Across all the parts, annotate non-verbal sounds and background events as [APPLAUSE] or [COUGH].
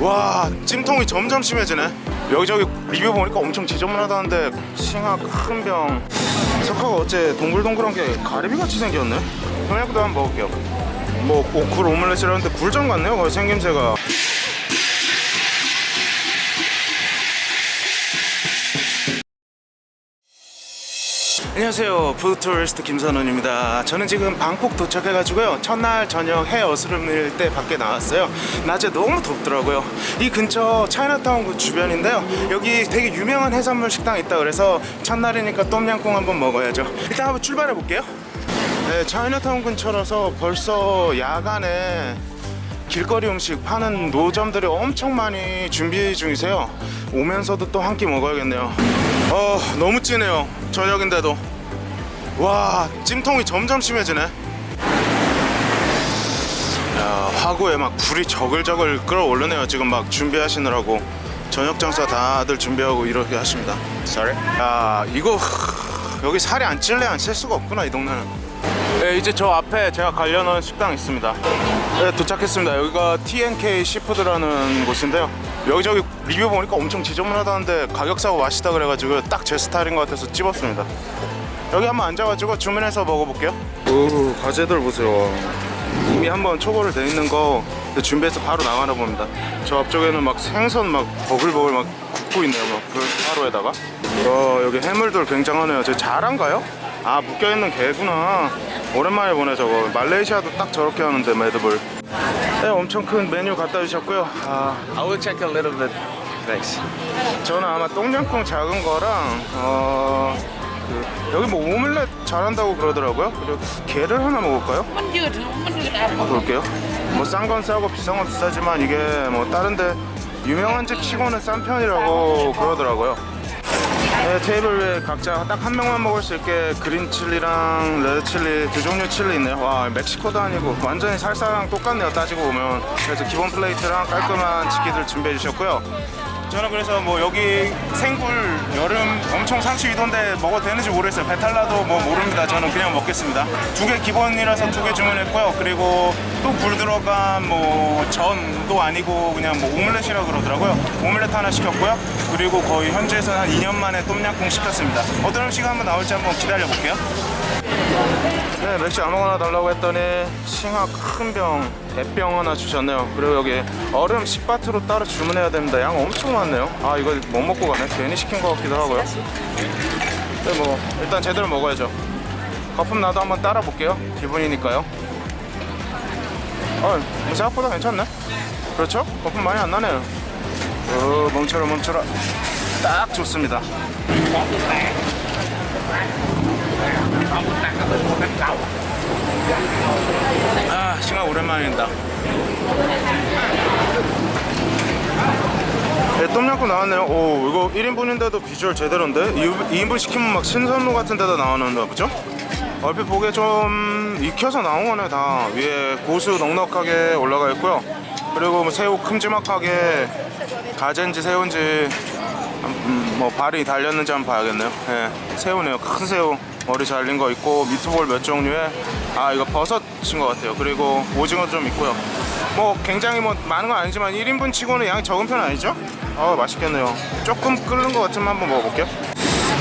와 찜통이 점점 심해지네. 여기저기 리뷰 보니까 엄청 지저분하다는데 싱하 큰병. 석화가 어째 동글동글한 게 가리비같이 생겼네. 평약도 한번 먹을게요. 뭐 오쿨 오믈렛이라는데 굴전 같네요 거의 생김새가 안녕하세요. 푸드투리스트 김선원입니다. 저는 지금 방콕 도착해가지고요. 첫날 저녁 해 어스름일 때 밖에 나왔어요. 낮에 너무 덥더라고요. 이 근처 차이나타운 그 주변인데요. 여기 되게 유명한 해산물 식당 있다 그래서 첫날이니까 똠양꿍 한번 먹어야죠. 일단 한번 출발해 볼게요. 네 차이나타운 근처라서 벌써 야간에 길거리 음식 파는 노점들이 엄청 많이 준비 중이세요. 오면서도 또 한 끼 먹어야겠네요. 어, 너무 진해요. 저녁인데도. 와, 찜통이 점점 심해지네. 야, 화구에 막 불이 저글저글 끓어오르네요. 지금 막 준비하시느라고. 저녁 장사 다들 준비하고 이렇게 하십니다. Sorry? 야, 이거 여기 살이 안 찔래 안 찔 수가 없구나 이 동네는. 네, 이제 저 앞에 제가 가려는 식당 있습니다. 네, 도착했습니다. 여기가 TNK 시푸드라는 곳인데요. 여기저기 리뷰 보니까 엄청 지저분하다는데 가격 싸고 맛있다 그래가지고 딱 제 스타일인 것 같아서 찝었습니다. 여기 한번 앉아가지고 주문해서 먹어볼게요. 오, 가재들 보세요. 이미 한번 초벌을 돼 있는 거 준비해서 바로 나가나 봅니다. 저 앞쪽에는 막 생선 막 버글버글 막 굽고 있네요. 막불 가루에다가. 와, 여기 해물들 굉장하네요. 저 자란가요? 아, 묶여있는 개구나. 오랜만에 보네 저거. 말레이시아도 딱 저렇게 하는데 매드볼. 네, 엄청 큰 메뉴 갖다 주셨고요. 아, I will check a little bit. Thanks. 저는 아마 똥냥꿍 작은 거랑 어, 그, 여기 뭐 오믈렛 잘한다고 그러더라고요. 그리고 게를 하나 먹을까요? làm 볼게요. 뭐 싼 건 싸고 비싼 건 비싸지만 이게 뭐 다른데 유명한 집 치고는 싼 편이라고 그러더라고요. 네, 테이블 위에 각자 딱 한 명만 먹을 수 있게 그린 칠리랑 레드 칠리 두 종류 칠리 있네요. 와 멕시코도 아니고 완전히 살사랑 똑같네요. 따지고 보면 그래서 기본 플레이트랑 깔끔한 치킨들 준비해 주셨고요. 저는 그래서 뭐 여기 생굴 여름 엄청 상추 이던데 먹어도 되는지 모르겠어요. 배탈 나도 뭐 모릅니다. 저는 그냥 먹겠습니다. 두 개 기본이라서 두 개 주문했고요. 그리고 또 굴 들어간 뭐 전도 아니고 그냥 뭐 오믈렛이라 그러더라고요. 오믈렛 하나 시켰고요. 그리고 거의 현지에서는 한 2년 만에 똠양꿍 시켰습니다. 어떤 음식 한번 나올지 한번 기다려 볼게요. 네, 맥주 아무거나 달라고 했더니 싱하 큰 병, 대병 하나 주셨네요. 그리고 여기 얼음 10바트로 따로 주문해야 됩니다. 양 엄청 많네요. 아, 이거 못 먹고 가네. 괜히 시킨 것 같기도 하고요. 네, 뭐 일단 제대로 먹어야죠. 거품 나도 한번 따라 볼게요. 기분이니까요. 어, 뭐 생각보다 괜찮네. 그렇죠? 거품 많이 안 나네요. 어, 멈춰라, 멈춰라. 딱 좋습니다. 아, 싱하 오랜만입니다. 네, 똠양꿍 나왔네요. 오, 이거 1인분인데도 비주얼 제대로인데? 2인분 시키면 막 신선로 같은 데다 나오는데, 그죠? 얼핏 보기에 좀 익혀서 나온 거네, 다. 위에 고수 넉넉하게 올라가 있고요. 그리고 뭐 새우 큼지막하게 가재인지 새우인지 음, 뭐 발이 달렸는지 한번 봐야겠네요. 예, 새우네요. 큰 새우 머리 잘린 거 있고 미트볼 몇 종류에 아 이거 버섯인 것 같아요. 그리고 오징어 좀 있고요. 뭐 굉장히 뭐 많은 건 아니지만 1인분 치고는 양이 적은 편 아니죠? 아 맛있겠네요. 조금 끓는 것 같으면 한번 먹어볼게요.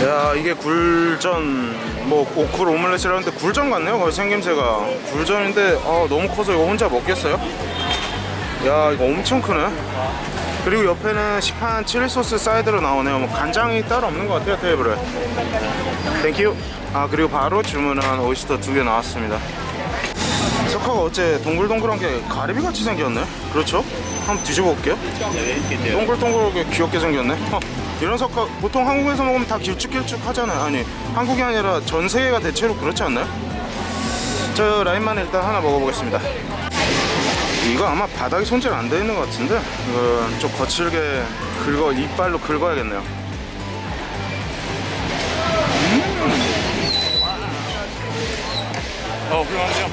야 이게 굴전 뭐 오쿨 오믈렛이라는데 굴전 같네요. 거의 생김새가 굴전인데 아 너무 커서 이거 혼자 먹겠어요? 야 이거 엄청 크네. 그리고 옆에는 시판 칠리 소스 사이드로 나오네요. 뭐 간장이 따로 없는 것 같아요 테이블에. 땡큐. 아 그리고 바로 주문한 오이스터 두 개 나왔습니다. 석화가 어째 동글동글한 게 가리비 같이 생겼네. 그렇죠? 한번 뒤집어 볼게요. 동글동글하게 귀엽게 생겼네. 어, 이런 석화 보통 한국에서 먹으면 다 길쭉길쭉 하잖아요. 아니 한국이 아니라 전 세계가 대체로 그렇지 않나요? 저 라인만 일단 하나 먹어보겠습니다. 이거 아마 바닥에 손질 안돼 있는 것 같은데 이거 좀 거칠게 긁어 이빨로 긁어야겠네요. 음. 어 훌륭한데요.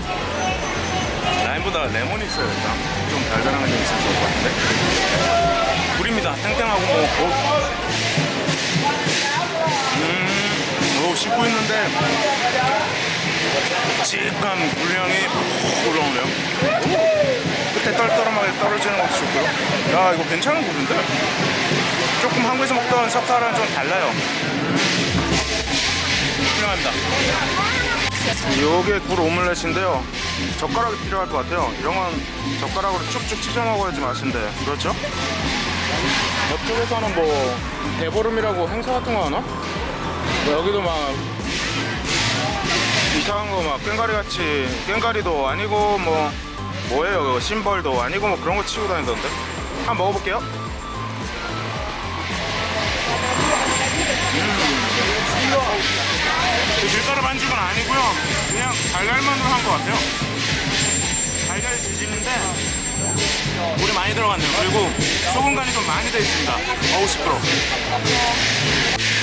라임보다 레몬이 있어야겠다. 좀 달달한 게 좋을 것 같은데. 굴입니다. 탱탱하고 뭐. 어. 음, 오 씹고 있는데 찌익한 굴향이 훅 올라오네요. 끝에 떨떠름하게 떨어지는 것도 좋고요. 야 이거 괜찮은 굴인데? 조금 한국에서 먹던 석화랑 좀 달라요. 훌륭합니다. 요게 굴 오믈렛인데요. 젓가락이 필요할 것 같아요. 이런 건 젓가락으로 쭉쭉 찢어 먹어야지 맛인데, 그렇죠? 옆쪽에서는 뭐 대보름이라고 행사 같은 거 하나? 뭐 여기도 막 이상한 거 막 꽹가리 같이 꽹가리도 아니고 뭐 뭐예요? 그거 심벌도 아니고 뭐 그런 거 치고 다니던데? 한번 먹어볼게요. 음. 밀가루 반죽은 아니고요. 그냥 달걀만으로 한 것 같아요. 달걀 지지는데 물이 많이 들어갔네요. 그리고 소금 간이 좀 많이 되어 있습니다. 어우 10%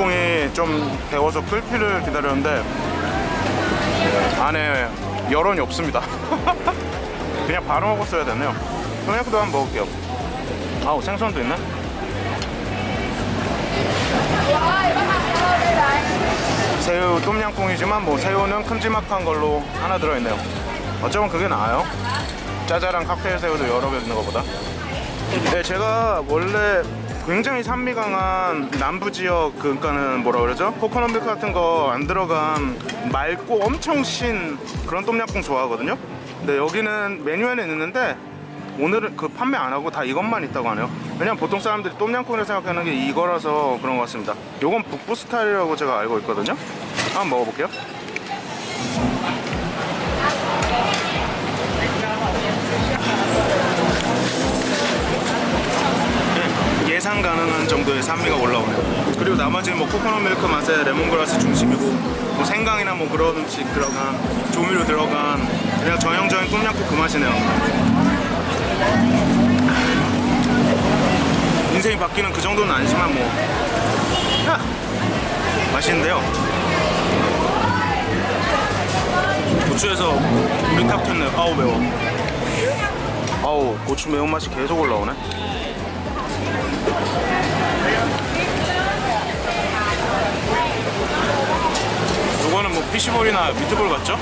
닭공이 좀 배워서 끌피를 기다렸는데 안에 여론이 없습니다. [LAUGHS] 그냥 바로 먹었어야 되네요. 토마토도 한번 먹을게요. 아우 생선도 있네. 새우 똠양꿍이지만 뭐 새우는 큼지막한 걸로 하나 들어있네요. 어쩌면 그게 나아요? 짜잘한 칵테일 새우도 여러 개 있는 것보다. 네 제가 원래 굉장히 산미 강한 남부 지역 그러니까는 뭐라 그러죠? 코코넛 밀크 같은 거 안 들어간 맑고 엄청 신 그런 똠양꿍 좋아하거든요. 근데 여기는 메뉴에는 있는데 오늘은 그 판매 안 하고 다 이것만 있다고 하네요. 왜냐면 보통 사람들이 똠양꿍을 생각하는 게 이거라서 그런 것 같습니다. 요건 북부 스타일이라고 제가 알고 있거든요. 한번 먹어볼게요. 예상 가능한 정도의 산미가 올라오네요. 그리고 나머지는 뭐 코코넛 밀크 맛에 레몬그라스 중심이고 뭐 생강이나 뭐 그런 음식 들어간 조미료 들어간 그냥 전형적인 똠양꿍 그 맛이네요. 인생이 바뀌는 그 정도는 아니지만 뭐 하! 맛있는데요. 고추에서 물이 탁 튀었네요. 아우 매워. 아우 고추 매운맛이 계속 올라오네. 이거는 뭐 피시볼이나 미트볼 같죠?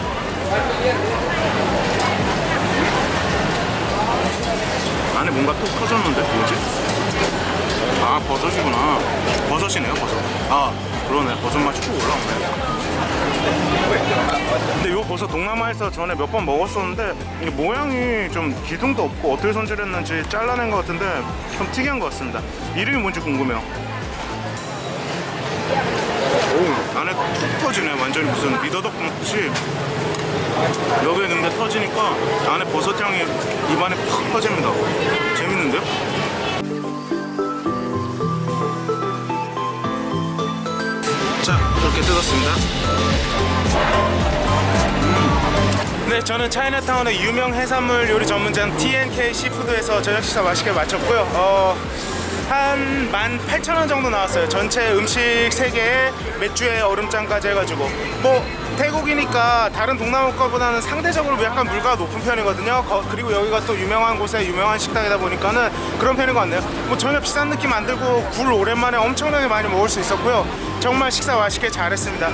안에 뭔가 톡 터졌는데 뭐지? 아 버섯이구나 버섯이네요 버섯 아 그러네 버섯 맛이 쭉 올라오네 근데 이 버섯 동남아에서 전에 몇 번 먹었었는데 이게 모양이 좀 기둥도 없고 어떻게 손질했는지 잘라낸 것 같은데 좀 특이한 것 같습니다. 이름이 뭔지 궁금해요. 오 안에 툭 터지네. 완전히 무슨 미더덕 같이. 여기에 넣는 게 터지니까 안에 버섯 향이 입안에 팍 터집니다 자 이렇게 뜯었습니다 네, 저는 차이나타운의 유명 해산물 요리 전문점 TNK 시푸드에서 저녁 식사 맛있게 마쳤고요. 어, 한 18,000원 정도 나왔어요. 전체 음식 3개에 맥주에 얼음장까지 해가지고. 뭐, 태국이니까 다른 동남아 거보다는 상대적으로 약간 물가가 높은 편이거든요. 거- 그리고 여기가 또 유명한 곳에 유명한 식당이다 보니까는 그런 편인 것 같네요. 뭐 전혀 비싼 느낌 안 들고 굴 오랜만에 엄청나게 많이 먹을 수 있었고요. 정말 식사 맛있게 잘했습니다.